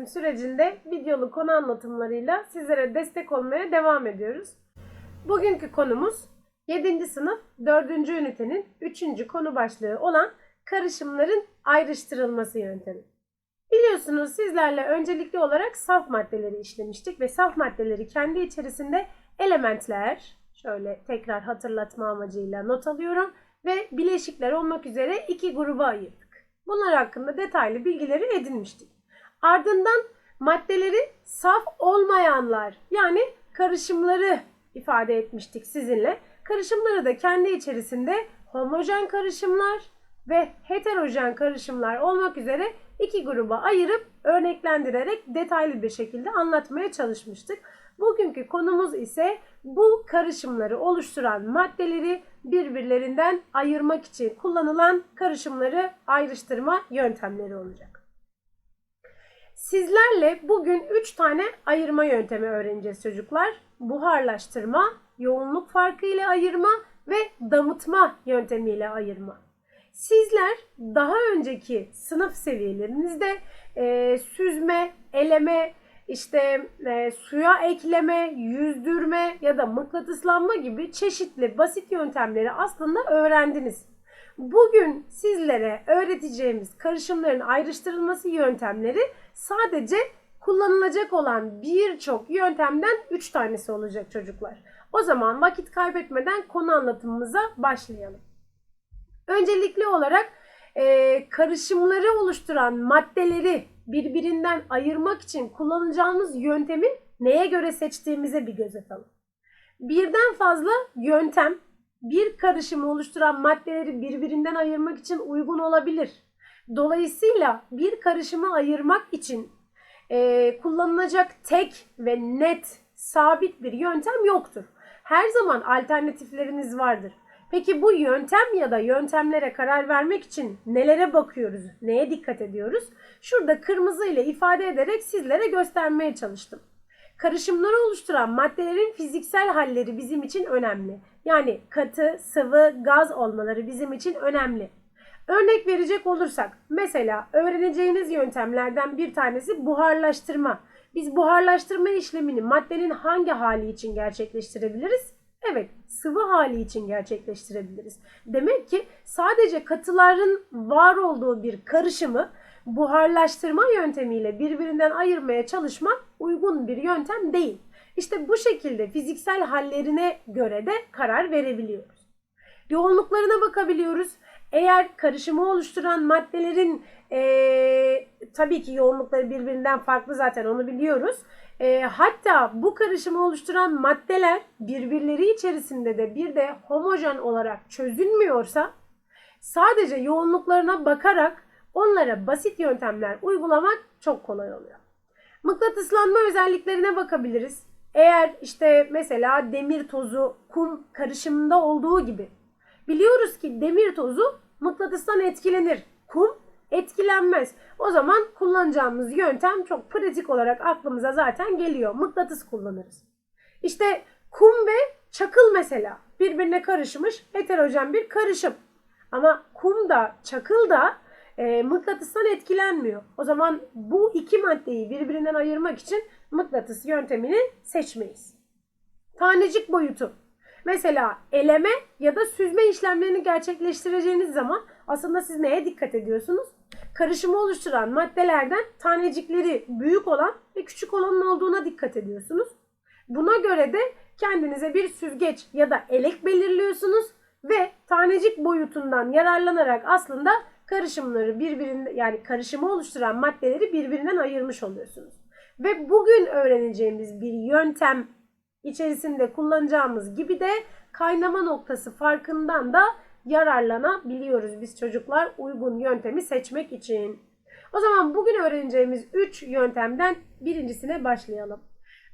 Eğitim sürecinde videolu konu anlatımlarıyla sizlere destek olmaya devam ediyoruz. Bugünkü konumuz 7. sınıf 4. ünitenin 3. konu başlığı olan karışımların ayrıştırılması yöntemi. Biliyorsunuz sizlerle öncelikli olarak saf maddeleri işlemiştik ve saf maddeleri kendi içerisinde elementler, şöyle tekrar hatırlatma amacıyla not alıyorum ve bileşikler olmak üzere iki gruba ayırdık. Bunlar hakkında detaylı bilgileri edinmiştik. Ardından maddeleri saf olmayanlar yani karışımları ifade etmiştik sizinle. Karışımları da kendi içerisinde homojen karışımlar ve heterojen karışımlar olmak üzere iki gruba ayırıp örneklendirerek detaylı bir şekilde anlatmaya çalışmıştık. Bugünkü konumuz ise bu karışımları oluşturan maddeleri birbirlerinden ayırmak için kullanılan karışımları ayrıştırma yöntemleri olacak. Sizlerle bugün 3 tane ayırma yöntemi öğreneceğiz çocuklar. Buharlaştırma, yoğunluk farkı ile ayırma ve damıtma yöntemiyle ayırma. Sizler daha önceki sınıf seviyelerinizde e, süzme, eleme, işte e, suya ekleme, yüzdürme ya da mıknatıslanma gibi çeşitli basit yöntemleri aslında öğrendiniz. Bugün sizlere öğreteceğimiz karışımların ayrıştırılması yöntemleri sadece kullanılacak olan birçok yöntemden 3 tanesi olacak çocuklar. O zaman vakit kaybetmeden konu anlatımımıza başlayalım. Öncelikli olarak e, karışımları oluşturan maddeleri birbirinden ayırmak için kullanacağımız yöntemi neye göre seçtiğimize bir göz atalım. Birden fazla yöntem bir karışımı oluşturan maddeleri birbirinden ayırmak için uygun olabilir. Dolayısıyla bir karışımı ayırmak için e, kullanılacak tek ve net sabit bir yöntem yoktur. Her zaman alternatifleriniz vardır. Peki bu yöntem ya da yöntemlere karar vermek için nelere bakıyoruz, neye dikkat ediyoruz? Şurada kırmızı ile ifade ederek sizlere göstermeye çalıştım. Karışımları oluşturan maddelerin fiziksel halleri bizim için önemli. Yani katı, sıvı, gaz olmaları bizim için önemli. Örnek verecek olursak mesela öğreneceğiniz yöntemlerden bir tanesi buharlaştırma. Biz buharlaştırma işlemini maddenin hangi hali için gerçekleştirebiliriz? Evet, sıvı hali için gerçekleştirebiliriz. Demek ki sadece katıların var olduğu bir karışımı buharlaştırma yöntemiyle birbirinden ayırmaya çalışmak uygun bir yöntem değil. İşte bu şekilde fiziksel hallerine göre de karar verebiliyoruz. Yoğunluklarına bakabiliyoruz. Eğer karışımı oluşturan maddelerin ee, tabii ki yoğunlukları birbirinden farklı zaten onu biliyoruz. E, hatta bu karışımı oluşturan maddeler birbirleri içerisinde de bir de homojen olarak çözülmüyorsa sadece yoğunluklarına bakarak onlara basit yöntemler uygulamak çok kolay oluyor. Mıknatıslanma özelliklerine bakabiliriz. Eğer işte mesela demir tozu kum karışımında olduğu gibi biliyoruz ki demir tozu mıknatıstan etkilenir. Kum etkilenmez. O zaman kullanacağımız yöntem çok pratik olarak aklımıza zaten geliyor. Mıknatıs kullanırız. İşte kum ve çakıl mesela birbirine karışmış heterojen bir karışım. Ama kum da çakıl da e, mıknatıstan etkilenmiyor. O zaman bu iki maddeyi birbirinden ayırmak için mıknatıs yöntemini seçmeyiz. Tanecik boyutu. Mesela eleme ya da süzme işlemlerini gerçekleştireceğiniz zaman aslında siz neye dikkat ediyorsunuz? Karışımı oluşturan maddelerden tanecikleri büyük olan ve küçük olanın olduğuna dikkat ediyorsunuz. Buna göre de kendinize bir süzgeç ya da elek belirliyorsunuz ve tanecik boyutundan yararlanarak aslında karışımları birbirinden yani karışımı oluşturan maddeleri birbirinden ayırmış oluyorsunuz. Ve bugün öğreneceğimiz bir yöntem içerisinde kullanacağımız gibi de kaynama noktası farkından da yararlanabiliyoruz biz çocuklar uygun yöntemi seçmek için. O zaman bugün öğreneceğimiz 3 yöntemden birincisine başlayalım.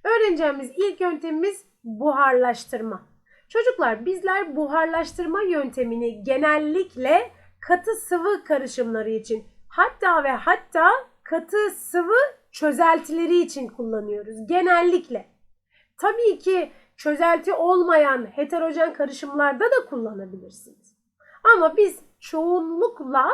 Öğreneceğimiz ilk yöntemimiz buharlaştırma. Çocuklar bizler buharlaştırma yöntemini genellikle katı sıvı karışımları için hatta ve hatta katı sıvı çözeltileri için kullanıyoruz genellikle. Tabii ki çözelti olmayan heterojen karışımlarda da kullanabilirsiniz. Ama biz çoğunlukla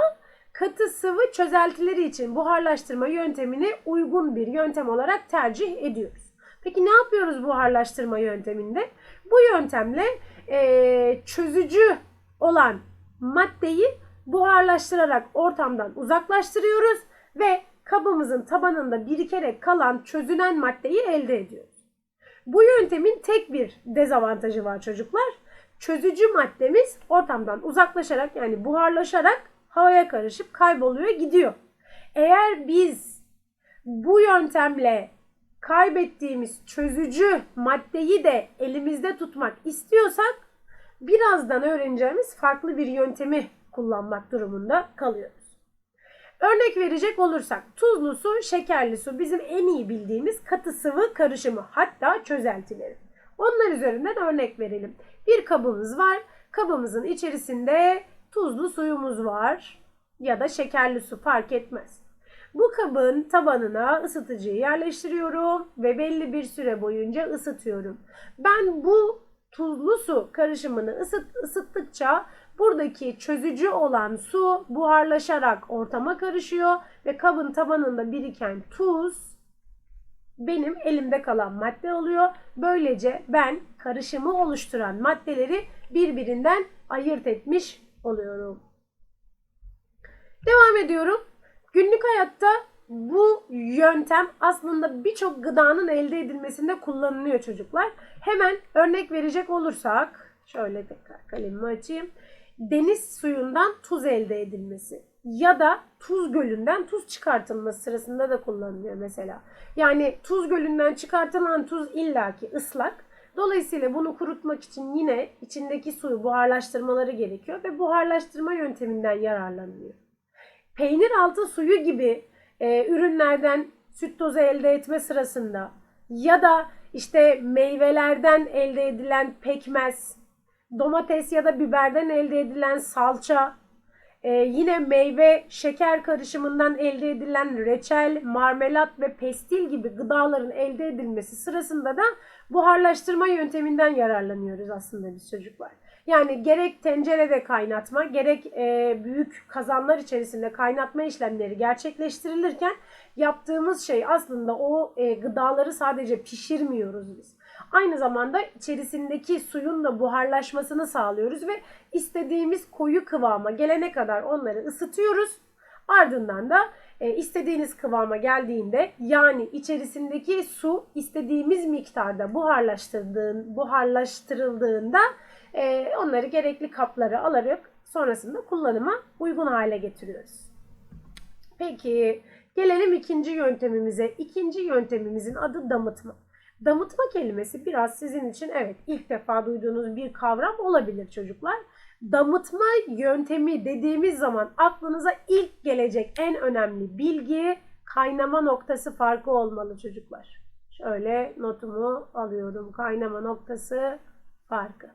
katı sıvı çözeltileri için buharlaştırma yöntemini uygun bir yöntem olarak tercih ediyoruz. Peki ne yapıyoruz buharlaştırma yönteminde? Bu yöntemle e, çözücü olan maddeyi buharlaştırarak ortamdan uzaklaştırıyoruz ve kabımızın tabanında birikerek kalan çözünen maddeyi elde ediyoruz. Bu yöntemin tek bir dezavantajı var çocuklar. Çözücü maddemiz ortamdan uzaklaşarak yani buharlaşarak havaya karışıp kayboluyor gidiyor. Eğer biz bu yöntemle kaybettiğimiz çözücü maddeyi de elimizde tutmak istiyorsak birazdan öğreneceğimiz farklı bir yöntemi kullanmak durumunda kalıyoruz. Örnek verecek olursak tuzlu su, şekerli su bizim en iyi bildiğimiz katı sıvı karışımı hatta çözeltileri. Onlar üzerinden örnek verelim. Bir kabımız var. Kabımızın içerisinde tuzlu suyumuz var ya da şekerli su fark etmez. Bu kabın tabanına ısıtıcıyı yerleştiriyorum ve belli bir süre boyunca ısıtıyorum. Ben bu tuzlu su karışımını ısıt, ısıttıkça buradaki çözücü olan su buharlaşarak ortama karışıyor ve kabın tabanında biriken tuz benim elimde kalan madde oluyor. Böylece ben karışımı oluşturan maddeleri birbirinden ayırt etmiş oluyorum. Devam ediyorum. Günlük hayatta bu yöntem aslında birçok gıdanın elde edilmesinde kullanılıyor çocuklar. Hemen örnek verecek olursak şöyle tekrar kalemimi açayım. Deniz suyundan tuz elde edilmesi ya da tuz gölünden tuz çıkartılması sırasında da kullanılıyor mesela. Yani tuz gölünden çıkartılan tuz illaki ıslak. Dolayısıyla bunu kurutmak için yine içindeki suyu buharlaştırmaları gerekiyor ve buharlaştırma yönteminden yararlanılıyor. Peynir altı suyu gibi e, ürünlerden süt tozu elde etme sırasında ya da işte meyvelerden elde edilen pekmez, domates ya da biberden elde edilen salça, e, yine meyve şeker karışımından elde edilen reçel, marmelat ve pestil gibi gıdaların elde edilmesi sırasında da buharlaştırma yönteminden yararlanıyoruz aslında biz çocuklar. Yani gerek tencerede kaynatma, gerek e, büyük kazanlar içerisinde kaynatma işlemleri gerçekleştirilirken yaptığımız şey aslında o e, gıdaları sadece pişirmiyoruz biz. Aynı zamanda içerisindeki suyun da buharlaşmasını sağlıyoruz ve istediğimiz koyu kıvama gelene kadar onları ısıtıyoruz. Ardından da e, istediğiniz kıvama geldiğinde yani içerisindeki su istediğimiz miktarda buharlaştırdığın, buharlaştırıldığında e, onları gerekli kaplara alarak sonrasında kullanıma uygun hale getiriyoruz. Peki gelelim ikinci yöntemimize. İkinci yöntemimizin adı damıtma. Damıtma kelimesi biraz sizin için evet ilk defa duyduğunuz bir kavram olabilir çocuklar. Damıtma yöntemi dediğimiz zaman aklınıza ilk gelecek en önemli bilgi kaynama noktası farkı olmalı çocuklar. Şöyle notumu alıyorum. Kaynama noktası farkı.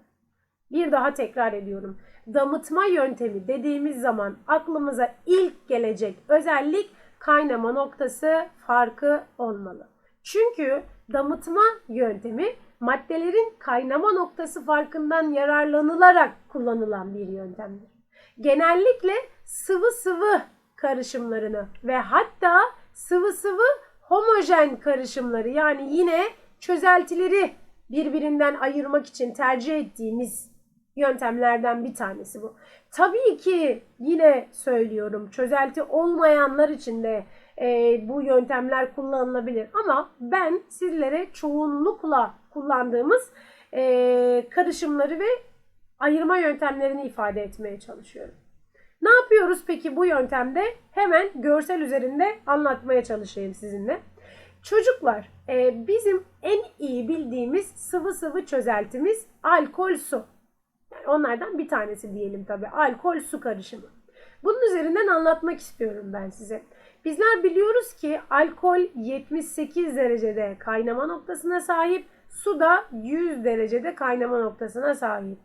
Bir daha tekrar ediyorum. Damıtma yöntemi dediğimiz zaman aklımıza ilk gelecek özellik kaynama noktası farkı olmalı. Çünkü damıtma yöntemi maddelerin kaynama noktası farkından yararlanılarak kullanılan bir yöntemdir. Genellikle sıvı sıvı karışımlarını ve hatta sıvı sıvı homojen karışımları yani yine çözeltileri birbirinden ayırmak için tercih ettiğimiz yöntemlerden bir tanesi bu. Tabii ki yine söylüyorum çözelti olmayanlar için de e, bu yöntemler kullanılabilir. Ama ben sizlere çoğunlukla kullandığımız e, karışımları ve ayırma yöntemlerini ifade etmeye çalışıyorum. Ne yapıyoruz peki bu yöntemde? Hemen görsel üzerinde anlatmaya çalışayım sizinle. Çocuklar e, bizim en iyi bildiğimiz sıvı sıvı çözeltimiz alkol su. Yani onlardan bir tanesi diyelim tabii. Alkol su karışımı. Bunun üzerinden anlatmak istiyorum ben size. Bizler biliyoruz ki alkol 78 derecede kaynama noktasına sahip, su da 100 derecede kaynama noktasına sahip.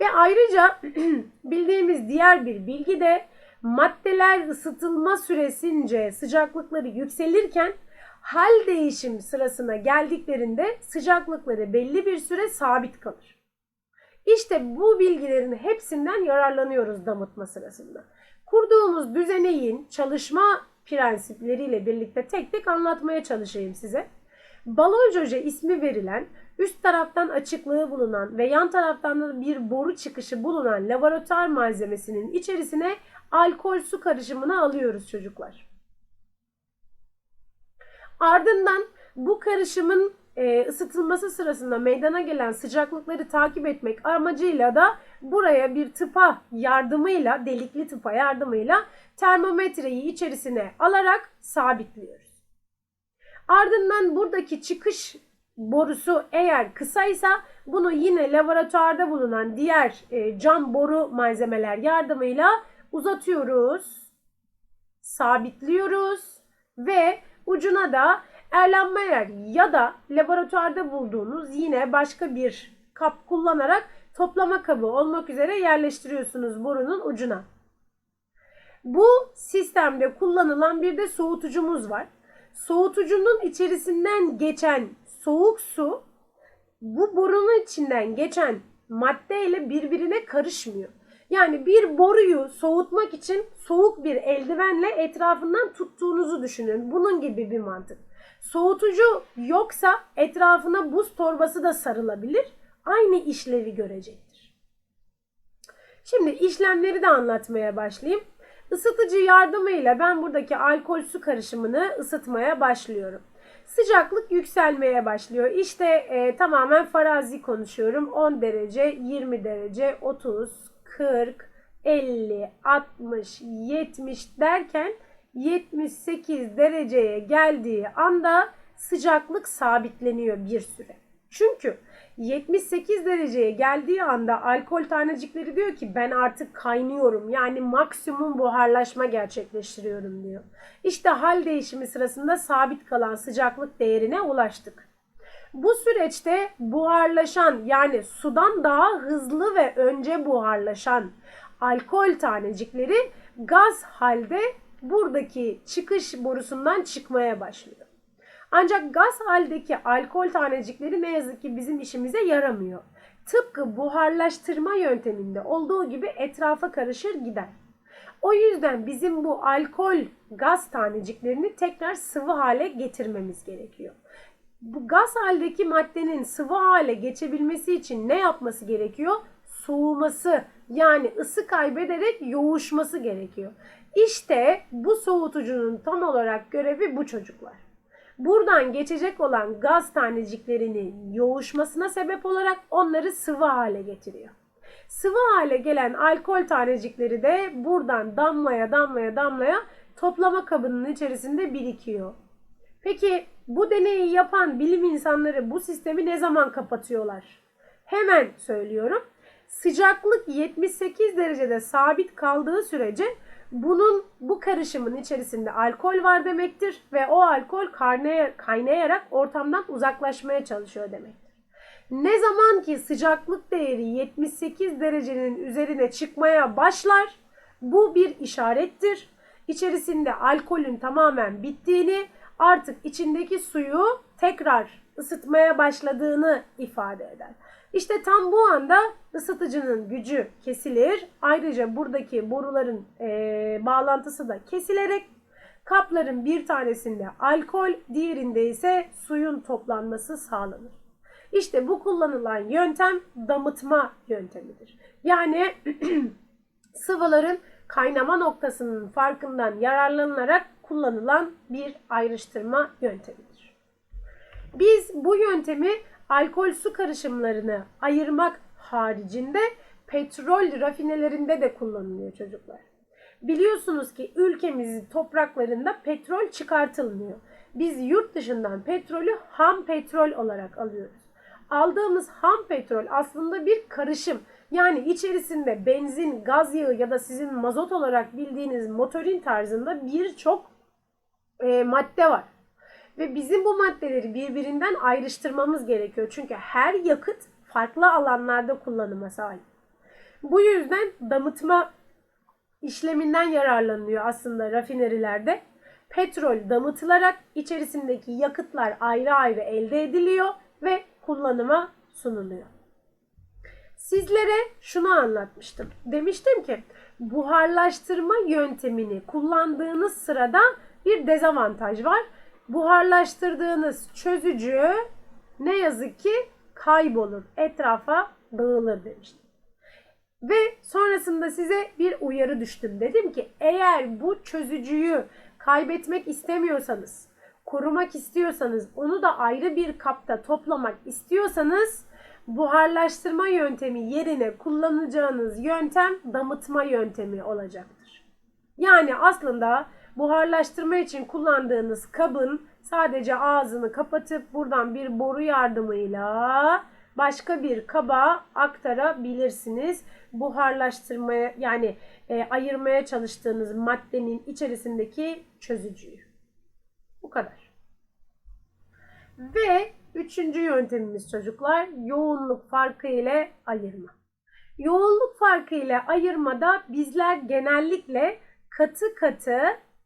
Ve ayrıca bildiğimiz diğer bir bilgi de maddeler ısıtılma süresince sıcaklıkları yükselirken hal değişim sırasına geldiklerinde sıcaklıkları belli bir süre sabit kalır. İşte bu bilgilerin hepsinden yararlanıyoruz damıtma sırasında. kurduğumuz düzeneğin çalışma prensipleriyle birlikte tek tek anlatmaya çalışayım size. Balon joje ismi verilen, üst taraftan açıklığı bulunan ve yan taraftan da bir boru çıkışı bulunan laboratuvar malzemesinin içerisine alkol su karışımını alıyoruz çocuklar. Ardından bu karışımın e, ısıtılması sırasında meydana gelen sıcaklıkları takip etmek amacıyla da buraya bir tıpa yardımıyla, delikli tıpa yardımıyla termometreyi içerisine alarak sabitliyoruz. Ardından buradaki çıkış borusu eğer kısaysa bunu yine laboratuvarda bulunan diğer e, cam boru malzemeler yardımıyla uzatıyoruz, sabitliyoruz ve ucuna da Erlenmeyer ya da laboratuvarda bulduğunuz yine başka bir kap kullanarak toplama kabı olmak üzere yerleştiriyorsunuz borunun ucuna. Bu sistemde kullanılan bir de soğutucumuz var. Soğutucunun içerisinden geçen soğuk su bu borunun içinden geçen maddeyle birbirine karışmıyor. Yani bir boruyu soğutmak için soğuk bir eldivenle etrafından tuttuğunuzu düşünün. Bunun gibi bir mantık. Soğutucu yoksa etrafına buz torbası da sarılabilir. Aynı işlevi görecektir. Şimdi işlemleri de anlatmaya başlayayım. Isıtıcı yardımıyla ben buradaki alkol su karışımını ısıtmaya başlıyorum. Sıcaklık yükselmeye başlıyor. İşte e, tamamen farazi konuşuyorum. 10 derece, 20 derece, 30, 40, 50, 60, 70 derken 78 dereceye geldiği anda sıcaklık sabitleniyor bir süre. Çünkü 78 dereceye geldiği anda alkol tanecikleri diyor ki ben artık kaynıyorum. Yani maksimum buharlaşma gerçekleştiriyorum diyor. İşte hal değişimi sırasında sabit kalan sıcaklık değerine ulaştık. Bu süreçte buharlaşan yani sudan daha hızlı ve önce buharlaşan alkol tanecikleri gaz halde buradaki çıkış borusundan çıkmaya başlıyor. Ancak gaz haldeki alkol tanecikleri ne yazık ki bizim işimize yaramıyor. Tıpkı buharlaştırma yönteminde olduğu gibi etrafa karışır gider. O yüzden bizim bu alkol gaz taneciklerini tekrar sıvı hale getirmemiz gerekiyor. Bu gaz haldeki maddenin sıvı hale geçebilmesi için ne yapması gerekiyor? Soğuması yani ısı kaybederek yoğuşması gerekiyor. İşte bu soğutucunun tam olarak görevi bu çocuklar. Buradan geçecek olan gaz taneciklerinin yoğuşmasına sebep olarak onları sıvı hale getiriyor. Sıvı hale gelen alkol tanecikleri de buradan damlaya damlaya damlaya toplama kabının içerisinde birikiyor. Peki bu deneyi yapan bilim insanları bu sistemi ne zaman kapatıyorlar? Hemen söylüyorum. Sıcaklık 78 derecede sabit kaldığı sürece bunun bu karışımın içerisinde alkol var demektir ve o alkol kaynayarak ortamdan uzaklaşmaya çalışıyor demektir. Ne zaman ki sıcaklık değeri 78 derecenin üzerine çıkmaya başlar bu bir işarettir. İçerisinde alkolün tamamen bittiğini artık içindeki suyu tekrar ısıtmaya başladığını ifade eder. İşte tam bu anda ısıtıcının gücü kesilir. Ayrıca buradaki boruların e, bağlantısı da kesilerek kapların bir tanesinde alkol, diğerinde ise suyun toplanması sağlanır. İşte bu kullanılan yöntem damıtma yöntemidir. Yani sıvıların kaynama noktasının farkından yararlanılarak kullanılan bir ayrıştırma yöntemidir. Biz bu yöntemi alkol su karışımlarını ayırmak haricinde petrol rafinelerinde de kullanılıyor çocuklar. Biliyorsunuz ki ülkemizin topraklarında petrol çıkartılmıyor. Biz yurt dışından petrolü ham petrol olarak alıyoruz. Aldığımız ham petrol aslında bir karışım. Yani içerisinde benzin, gaz yağı ya da sizin mazot olarak bildiğiniz motorin tarzında birçok e, madde var. Ve bizim bu maddeleri birbirinden ayrıştırmamız gerekiyor. Çünkü her yakıt farklı alanlarda kullanıma sahip. Bu yüzden damıtma işleminden yararlanılıyor aslında rafinerilerde. Petrol damıtılarak içerisindeki yakıtlar ayrı ayrı elde ediliyor ve kullanıma sunuluyor. Sizlere şunu anlatmıştım. Demiştim ki buharlaştırma yöntemini kullandığınız sırada bir dezavantaj var. Buharlaştırdığınız çözücü ne yazık ki kaybolur, etrafa dağılır demiştim. Ve sonrasında size bir uyarı düştüm. Dedim ki eğer bu çözücüyü kaybetmek istemiyorsanız, korumak istiyorsanız, onu da ayrı bir kapta toplamak istiyorsanız buharlaştırma yöntemi yerine kullanacağınız yöntem damıtma yöntemi olacaktır. Yani aslında buharlaştırma için kullandığınız kabın sadece ağzını kapatıp buradan bir boru yardımıyla başka bir kaba aktarabilirsiniz. Buharlaştırmaya yani e, ayırmaya çalıştığınız maddenin içerisindeki çözücüyü. Bu kadar. Ve üçüncü yöntemimiz çocuklar yoğunluk farkı ile ayırma. Yoğunluk farkı ile ayırmada bizler genellikle katı katı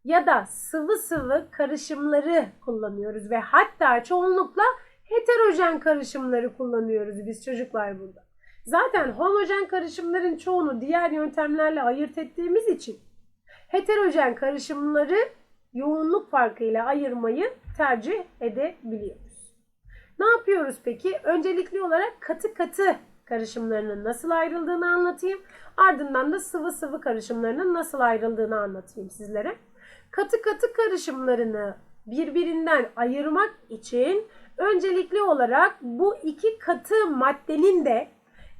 ya da sıvı sıvı karışımları kullanıyoruz ve hatta çoğunlukla heterojen karışımları kullanıyoruz biz çocuklar burada. Zaten homojen karışımların çoğunu diğer yöntemlerle ayırt ettiğimiz için heterojen karışımları yoğunluk farkıyla ayırmayı tercih edebiliyoruz. Ne yapıyoruz peki? Öncelikli olarak katı katı karışımlarının nasıl ayrıldığını anlatayım. Ardından da sıvı sıvı karışımlarının nasıl ayrıldığını anlatayım sizlere. Katı katı karışımlarını birbirinden ayırmak için öncelikli olarak bu iki katı maddenin de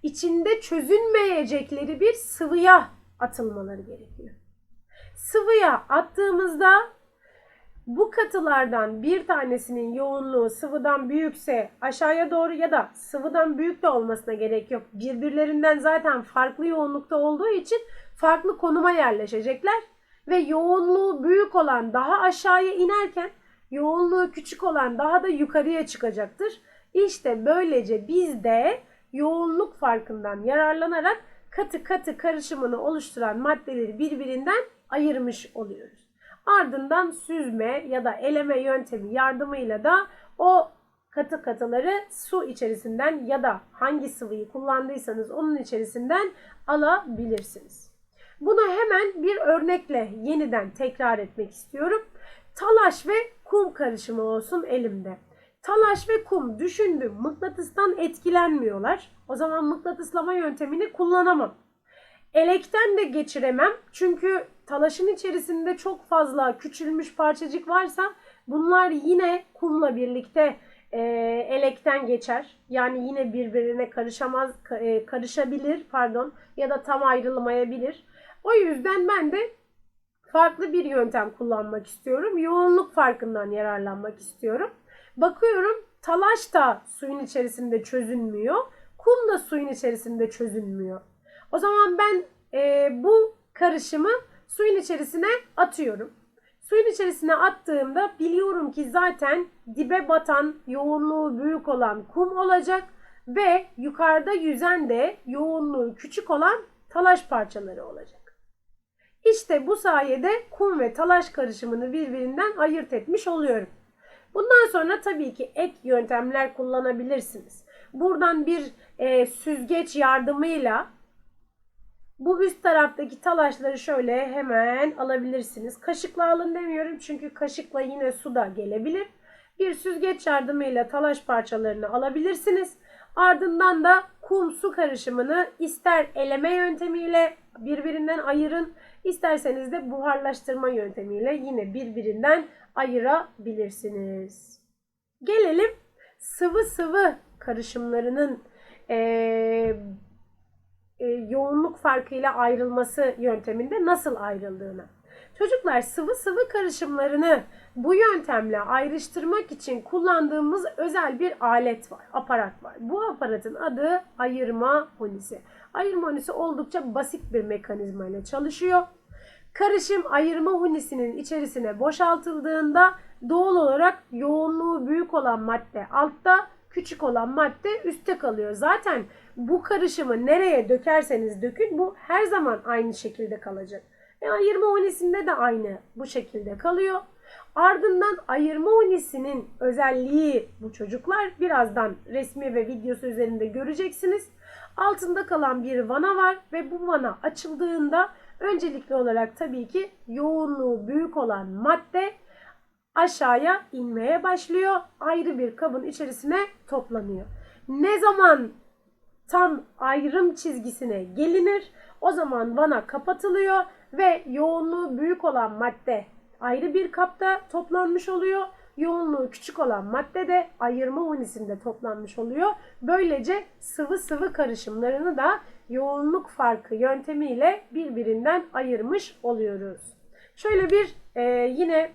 içinde çözünmeyecekleri bir sıvıya atılmaları gerekiyor. Sıvıya attığımızda bu katılardan bir tanesinin yoğunluğu sıvıdan büyükse aşağıya doğru ya da sıvıdan büyük de olmasına gerek yok. Birbirlerinden zaten farklı yoğunlukta olduğu için farklı konuma yerleşecekler ve yoğunluğu büyük olan daha aşağıya inerken yoğunluğu küçük olan daha da yukarıya çıkacaktır. İşte böylece biz de yoğunluk farkından yararlanarak katı katı karışımını oluşturan maddeleri birbirinden ayırmış oluyoruz. Ardından süzme ya da eleme yöntemi yardımıyla da o katı katıları su içerisinden ya da hangi sıvıyı kullandıysanız onun içerisinden alabilirsiniz. Bunu hemen bir örnekle yeniden tekrar etmek istiyorum. Talaş ve kum karışımı olsun elimde. Talaş ve kum düşündüm mıknatıstan etkilenmiyorlar. O zaman mıknatıslama yöntemini kullanamam. Elekten de geçiremem çünkü talaşın içerisinde çok fazla küçülmüş parçacık varsa bunlar yine kumla birlikte e, elekten geçer. Yani yine birbirine karışamaz, e, karışabilir pardon ya da tam ayrılmayabilir. O yüzden ben de farklı bir yöntem kullanmak istiyorum. Yoğunluk farkından yararlanmak istiyorum. Bakıyorum talaş da suyun içerisinde çözünmüyor. Kum da suyun içerisinde çözünmüyor. O zaman ben e, bu karışımı suyun içerisine atıyorum. Suyun içerisine attığımda biliyorum ki zaten dibe batan yoğunluğu büyük olan kum olacak ve yukarıda yüzen de yoğunluğu küçük olan talaş parçaları olacak. İşte bu sayede kum ve talaş karışımını birbirinden ayırt etmiş oluyorum. Bundan sonra tabii ki ek yöntemler kullanabilirsiniz. Buradan bir e, süzgeç yardımıyla bu üst taraftaki talaşları şöyle hemen alabilirsiniz. Kaşıkla alın demiyorum çünkü kaşıkla yine su da gelebilir. Bir süzgeç yardımıyla talaş parçalarını alabilirsiniz. Ardından da kum su karışımını ister eleme yöntemiyle birbirinden ayırın, isterseniz de buharlaştırma yöntemiyle yine birbirinden ayırabilirsiniz. Gelelim sıvı sıvı karışımlarının ee, e, yoğunluk farkıyla ayrılması yönteminde nasıl ayrıldığını. Çocuklar sıvı sıvı karışımlarını bu yöntemle ayrıştırmak için kullandığımız özel bir alet var, aparat var. Bu aparatın adı ayırma honisi. Ayırma honisi oldukça basit bir mekanizma ile çalışıyor. Karışım ayırma hunisinin içerisine boşaltıldığında doğal olarak yoğunluğu büyük olan madde altta, küçük olan madde üstte kalıyor. Zaten bu karışımı nereye dökerseniz dökün bu her zaman aynı şekilde kalacak. E, ayırma unisinde de aynı bu şekilde kalıyor. Ardından ayırma unisinin özelliği bu çocuklar birazdan resmi ve videosu üzerinde göreceksiniz. Altında kalan bir vana var ve bu vana açıldığında Öncelikli olarak tabii ki yoğunluğu büyük olan madde aşağıya inmeye başlıyor. Ayrı bir kabın içerisine toplanıyor. Ne zaman tam ayrım çizgisine gelinir o zaman vana kapatılıyor ve yoğunluğu büyük olan madde ayrı bir kapta toplanmış oluyor. Yoğunluğu küçük olan madde de ayırma unisinde toplanmış oluyor. Böylece sıvı sıvı karışımlarını da yoğunluk farkı yöntemiyle birbirinden ayırmış oluyoruz. Şöyle bir e, yine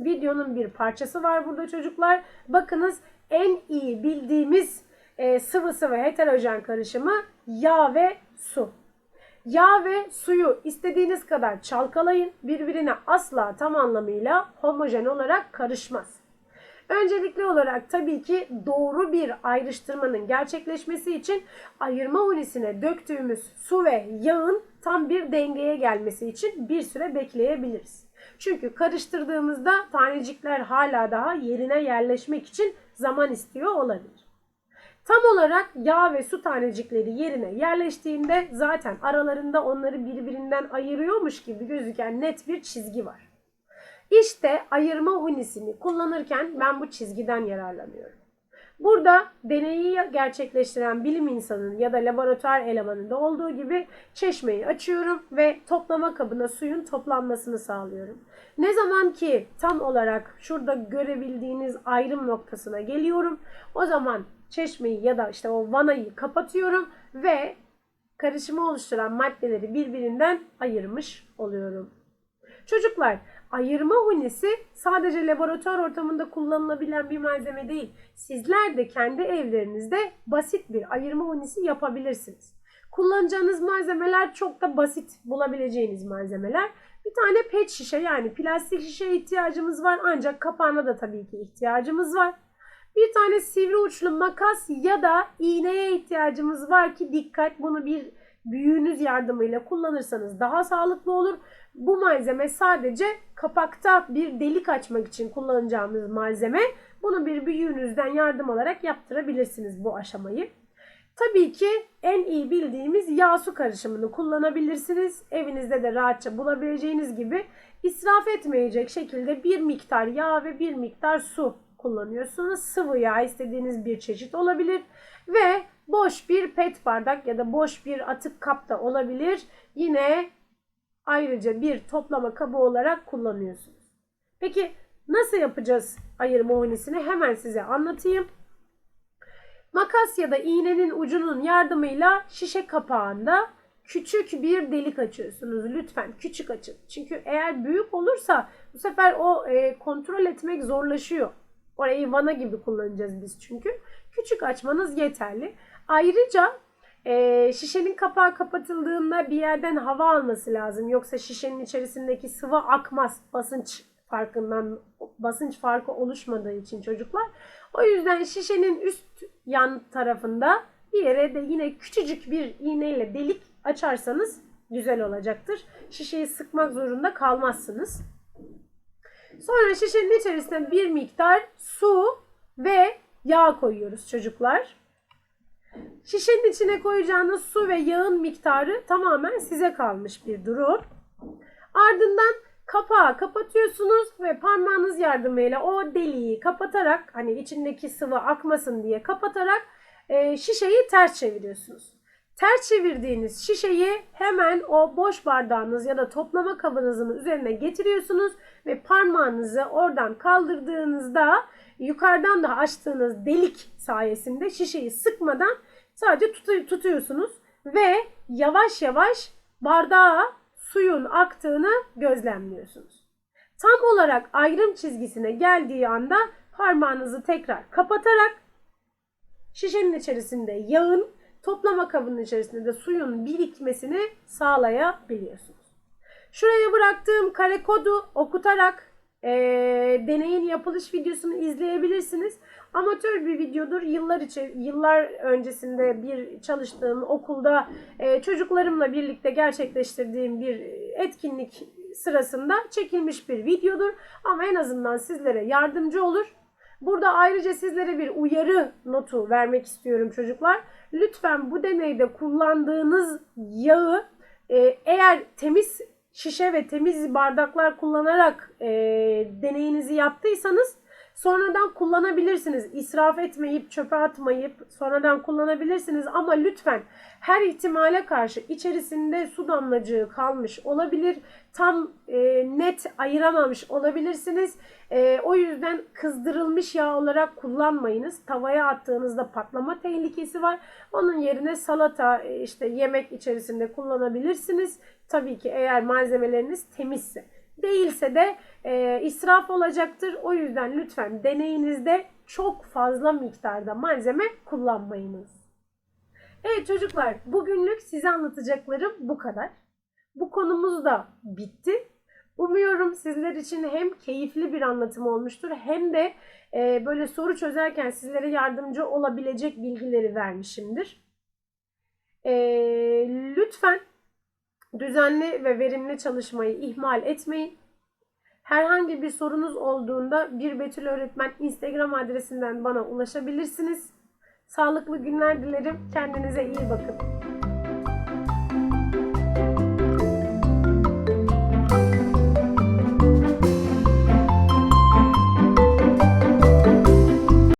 videonun bir parçası var burada çocuklar. Bakınız en iyi bildiğimiz e, sıvı sıvı heterojen karışımı yağ ve su. Yağ ve suyu istediğiniz kadar çalkalayın. Birbirine asla tam anlamıyla homojen olarak karışmaz. Öncelikli olarak tabii ki doğru bir ayrıştırmanın gerçekleşmesi için ayırma unisine döktüğümüz su ve yağın tam bir dengeye gelmesi için bir süre bekleyebiliriz. Çünkü karıştırdığımızda tanecikler hala daha yerine yerleşmek için zaman istiyor olabilir. Tam olarak yağ ve su tanecikleri yerine yerleştiğinde zaten aralarında onları birbirinden ayırıyormuş gibi gözüken net bir çizgi var. İşte ayırma unisini kullanırken ben bu çizgiden yararlanıyorum. Burada deneyi gerçekleştiren bilim insanının ya da laboratuvar elemanında olduğu gibi çeşmeyi açıyorum ve toplama kabına suyun toplanmasını sağlıyorum. Ne zaman ki tam olarak şurada görebildiğiniz ayrım noktasına geliyorum o zaman çeşmeyi ya da işte o vanayı kapatıyorum ve karışımı oluşturan maddeleri birbirinden ayırmış oluyorum. Çocuklar ayırma hunisi sadece laboratuvar ortamında kullanılabilen bir malzeme değil. Sizler de kendi evlerinizde basit bir ayırma hunisi yapabilirsiniz. Kullanacağınız malzemeler çok da basit bulabileceğiniz malzemeler. Bir tane pet şişe yani plastik şişe ihtiyacımız var ancak kapağına da tabii ki ihtiyacımız var. Bir tane sivri uçlu makas ya da iğneye ihtiyacımız var ki dikkat bunu bir büyüğünüz yardımıyla kullanırsanız daha sağlıklı olur. Bu malzeme sadece kapakta bir delik açmak için kullanacağımız malzeme. Bunu bir büyüğünüzden yardım alarak yaptırabilirsiniz bu aşamayı. Tabii ki en iyi bildiğimiz yağ su karışımını kullanabilirsiniz. Evinizde de rahatça bulabileceğiniz gibi israf etmeyecek şekilde bir miktar yağ ve bir miktar su kullanıyorsunuz. Sıvı yağ istediğiniz bir çeşit olabilir ve boş bir pet bardak ya da boş bir atık kap da olabilir. Yine ayrıca bir toplama kabı olarak kullanıyorsunuz. Peki nasıl yapacağız ayırma unisini? Hemen size anlatayım. Makas ya da iğnenin ucunun yardımıyla şişe kapağında küçük bir delik açıyorsunuz. Lütfen küçük açın. Çünkü eğer büyük olursa bu sefer o e, kontrol etmek zorlaşıyor. Orayı vana gibi kullanacağız biz çünkü. Küçük açmanız yeterli. Ayrıca e, şişenin kapağı kapatıldığında bir yerden hava alması lazım. Yoksa şişenin içerisindeki sıvı akmaz basınç farkından basınç farkı oluşmadığı için çocuklar. O yüzden şişenin üst yan tarafında bir yere de yine küçücük bir iğneyle delik açarsanız güzel olacaktır. Şişeyi sıkmak zorunda kalmazsınız. Sonra şişenin içerisine bir miktar su ve yağ koyuyoruz çocuklar. Şişenin içine koyacağınız su ve yağın miktarı tamamen size kalmış bir durum. Ardından kapağı kapatıyorsunuz ve parmağınız yardımıyla o deliği kapatarak hani içindeki sıvı akmasın diye kapatarak e, şişeyi ters çeviriyorsunuz. Ters çevirdiğiniz şişeyi hemen o boş bardağınız ya da toplama kabınızın üzerine getiriyorsunuz ve parmağınızı oradan kaldırdığınızda yukarıdan da açtığınız delik sayesinde şişeyi sıkmadan sadece tut tutuyorsunuz ve yavaş yavaş bardağa suyun aktığını gözlemliyorsunuz. Tam olarak ayrım çizgisine geldiği anda parmağınızı tekrar kapatarak şişenin içerisinde yağın toplama kabının içerisinde de suyun birikmesini sağlayabiliyorsunuz. Şuraya bıraktığım kare kodu okutarak e, deneyin yapılış videosunu izleyebilirsiniz. Amatör bir videodur. Yıllar içi, yıllar öncesinde bir çalıştığım okulda e, çocuklarımla birlikte gerçekleştirdiğim bir etkinlik sırasında çekilmiş bir videodur. Ama en azından sizlere yardımcı olur. Burada ayrıca sizlere bir uyarı notu vermek istiyorum çocuklar. Lütfen bu deneyde kullandığınız yağı Ee, eğer temiz şişe ve temiz bardaklar kullanarak e, deneyinizi yaptıysanız sonradan kullanabilirsiniz. İsraf etmeyip çöpe atmayıp sonradan kullanabilirsiniz ama lütfen her ihtimale karşı içerisinde su damlacığı kalmış olabilir. Tam e, net ayıramamış olabilirsiniz. E, o yüzden kızdırılmış yağ olarak kullanmayınız. Tavaya attığınızda patlama tehlikesi var. Onun yerine salata e, işte yemek içerisinde kullanabilirsiniz. Tabii ki eğer malzemeleriniz temizse. Değilse de e, israf olacaktır. O yüzden lütfen deneyinizde çok fazla miktarda malzeme kullanmayınız. Evet çocuklar bugünlük size anlatacaklarım bu kadar. Bu konumuz da bitti. Umuyorum sizler için hem keyifli bir anlatım olmuştur hem de e, böyle soru çözerken sizlere yardımcı olabilecek bilgileri vermişimdir. E, lütfen düzenli ve verimli çalışmayı ihmal etmeyin. Herhangi bir sorunuz olduğunda bir Betül Öğretmen Instagram adresinden bana ulaşabilirsiniz. Sağlıklı günler dilerim. Kendinize iyi bakın.